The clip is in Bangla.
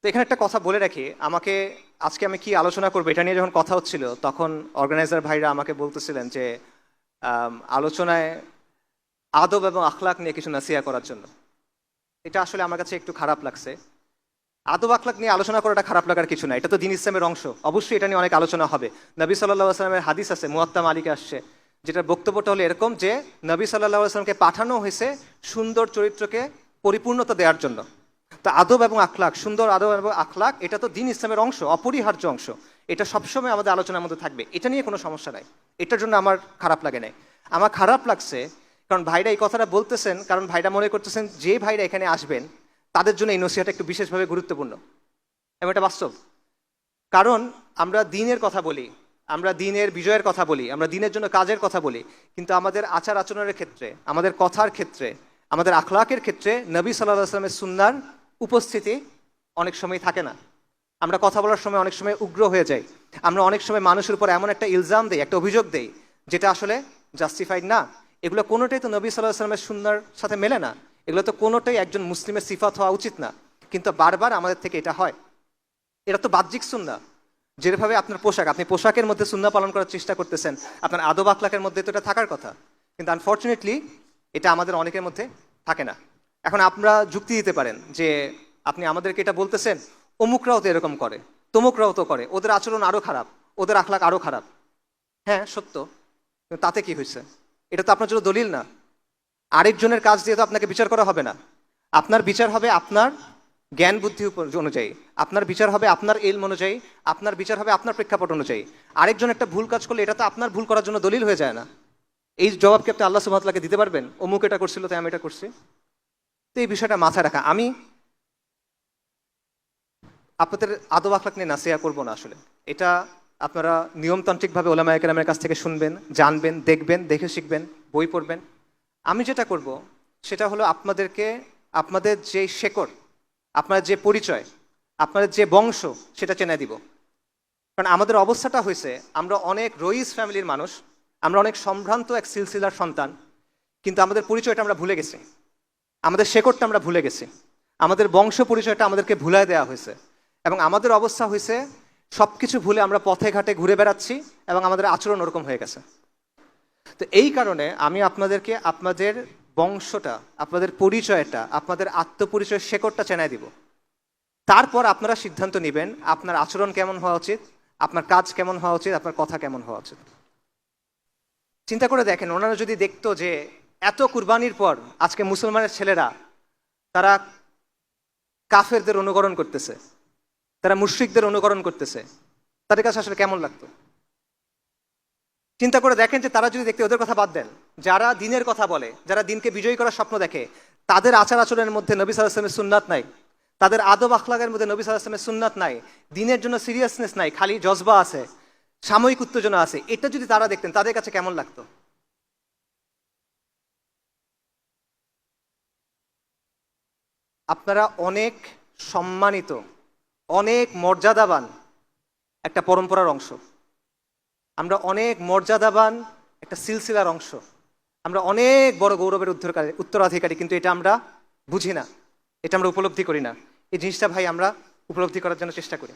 তো এখানে একটা কথা বলে রাখি। আমাকে, আজকে আমি কি আলোচনা করব এটা নিয়ে যখন কথা হচ্ছিল, তখন অর্গানাইজার ভাইরা আমাকে বলতেছিলেন যে আলোচনায় আদব এবং আখলাক নিয়ে কিছু নাসিয়া করার জন্য। এটা আসলে আমার কাছে একটু খারাপ লাগছে। আদব আখলাক নিয়ে আলোচনা করাটা খারাপ লাগার কিছু না, এটা তো দিন ইসলামের অংশ। অবশ্যই এটা নিয়ে অনেক আলোচনা হবে। নবী সাল্লাহ আসলামের হাদিস আছে, মুয়াত্তা মালিকে আসছে, যেটার বক্তব্যটা হলো এরকম যে, নবী সাল্লাহ আসলামকে পাঠানো হয়েছে সুন্দর চরিত্রকে পরিপূর্ণতা দেওয়ার জন্য। তো আদব এবং আখলাক, সুন্দর আদব এবং আখলাক, এটা তো দিন ইসলামের অংশ, অপরিহার্য অংশ। এটা সবসময় আমাদের আলোচনার মধ্যে থাকবে। এটা নিয়ে কোনো সমস্যা নাই। এটার জন্য আমার খারাপ লাগে নাই। আমার খারাপ লাগছে কারণ ভাইরা এই কথাটা বলতেছেন, কারণ ভাইরা মনে করতেছেন যে ভাইরা এখানে আসবেন, তাদের জন্য এই নসিহাটা একটু বিশেষভাবে গুরুত্বপূর্ণ। এবং এটা বাস্তব। কারণ আমরা দিনের কথা বলি, আমরা দিনের বিজয়ের কথা বলি, আমরা দিনের জন্য কাজের কথা বলি, কিন্তু আমাদের আচার আচরণের ক্ষেত্রে, আমাদের কথার ক্ষেত্রে, আমাদের আখলাকের ক্ষেত্রে নবী সাল্লাহ আসলামের সুন্নার উপস্থিতি অনেক সময় থাকে না। আমরা কথা বলার সময় অনেক সময় উগ্র হয়ে যাই। আমরা অনেক সময় মানুষের উপর এমন একটা ইলজাম দেই, একটা অভিযোগ দেই, যেটা আসলে জাস্টিফাইড না। এগুলো কোনোটাই তো নবী সাল্লাহ আসলামের সুন্নার সাথে মেলে না। এগুলো তো কোনোটাই একজন মুসলিমের সিফাত হওয়া উচিত না। কিন্তু বারবার আমাদের থেকে এটা হয়। এটা তো বাহ্যিক সুন্না। যেভাবে আপনার পোশাক, আপনি পোশাকের মধ্যে সুন্না পালন করার চেষ্টা করতেছেন, আপনার আদব আখলাকের মধ্যে তো এটা থাকার কথা। কিন্তু আনফর্চুনেটলি এটা আমাদের অনেকের মধ্যে থাকে না। এখন আপনারা যুক্তি দিতে পারেন যে আপনি আমাদেরকে এটা বলতেছেন, অমুকরাও তো এরকম করে, তমুকরাও তো করে, ওদের আচরণ আরও খারাপ, ওদের আখলাক আরও খারাপ। হ্যাঁ সত্য। তাতে কি হয়েছে? এটা তো আপনার জন্য দলিল না। আরেকজনের কাজ দিয়ে তো আপনাকে বিচার করা হবে না। আপনার বিচার হবে আপনার জ্ঞান বুদ্ধি অনুযায়ী, আপনার বিচার হবে আপনার এলম অনুযায়ী, আপনার বিচার হবে আপনার প্রেক্ষাপট অনুযায়ী। আরেকজন একটা ভুল কাজ করলে এটা তো আপনার ভুল করার জন্য দলিল হয়ে যায় না। এই জবাব কি আপনি আল্লাহ সুবাহকে দিতে পারবেন? অমুক এটা করছিল, তাই আমি এটা করছি। তো এই বিষয়টা মাথায় রাখা। আমি আপনাদের আদব আখলাক নিয়ে নাসিয়া করব না আসলে। এটা আপনারা নিয়মতান্ত্রিকভাবে ওলামা একরামের কাছ থেকে শুনবেন, জানবেন, দেখবেন, দেখে শিখবেন, বই পড়বেন। আমি যেটা করব সেটা হলো আপনাদেরকে আপনাদের যে শেকড়, আপনার যে পরিচয় আপনাদের যে বংশ সেটা চেনে দিব। কারণ আমাদের অবস্থাটা হয়েছে, আমরা অনেক রইস ফ্যামিলির মানুষ, আমরা অনেক সম্ভ্রান্ত এক সিলসিলার সন্তান, কিন্তু আমাদের পরিচয়টা আমরা ভুলে গেছি। আমাদের শেকড়টা আমরা ভুলে গেছি। আমাদের বংশ পরিচয়টা আমাদেরকে ভুলাই দেওয়া হয়েছে। এবং আমাদের অবস্থা হয়েছে সব কিছু ভুলে আমরা পথে ঘাটে ঘুরে বেড়াচ্ছি এবং আমাদের আচরণ ওরকম হয়ে গেছে। তো এই কারণে আমি আপনাদেরকে আপনাদের বংশটা, আপনাদের পরিচয়টা, আপনাদের আত্মপরিচয়ের শেকড়টা চেনায় দিব। তারপর আপনারা সিদ্ধান্ত নেবেন আপনার আচরণ কেমন হওয়া উচিত, আপনার কাজ কেমন হওয়া উচিত, আপনার কথা কেমন হওয়া উচিত। চিন্তা করে দেখেন, ওনারা যদি দেখতো যে এত কুরবানির পর আজকে মুসলমানের ছেলেরা, তারা কাফেরদের অনুকরণ করতেছে, তারা মুশ্রিকদের অনুকরণ করতেছে। তাদের কাছে আসলে কেমন লাগতো? চিন্তা করে দেখেন যে তারা যদি দেখতে, ওদের কথা বাদ দেন। যারা দিনের কথা বলে, যারা দিনকে বিজয়ী করার স্বপ্ন দেখে, তাদের আচার আচরণের মধ্যে নবী সাল্লাহামের সুন্নাত নাই। তাদের আদব আখলাগের মধ্যে নবী সাল্লাহামের সুন্নাত নাই। দিনের জন্য সিরিয়াসনেস নাই, খালি জজবা আছে, সাময়িক উত্তেজনা আছে। এটা যদি তারা দেখতেন, তাদের কাছে কেমন লাগতো? আপনারা অনেক সম্মানিত, অনেক মর্যাদাবান একটা পরম্পরার অংশ। আমরা অনেক মর্যাদাবান একটা সিলসিলার অংশ। আমরা অনেক বড় গৌরবের উদ্ধারকারী, উত্তরাধিকারী, কিন্তু এটা আমরা বুঝি না। এটা আমরা উপলব্ধি করি না। এই জিনিসটা ভাই আমরা উপলব্ধি করার জন্য চেষ্টা করি।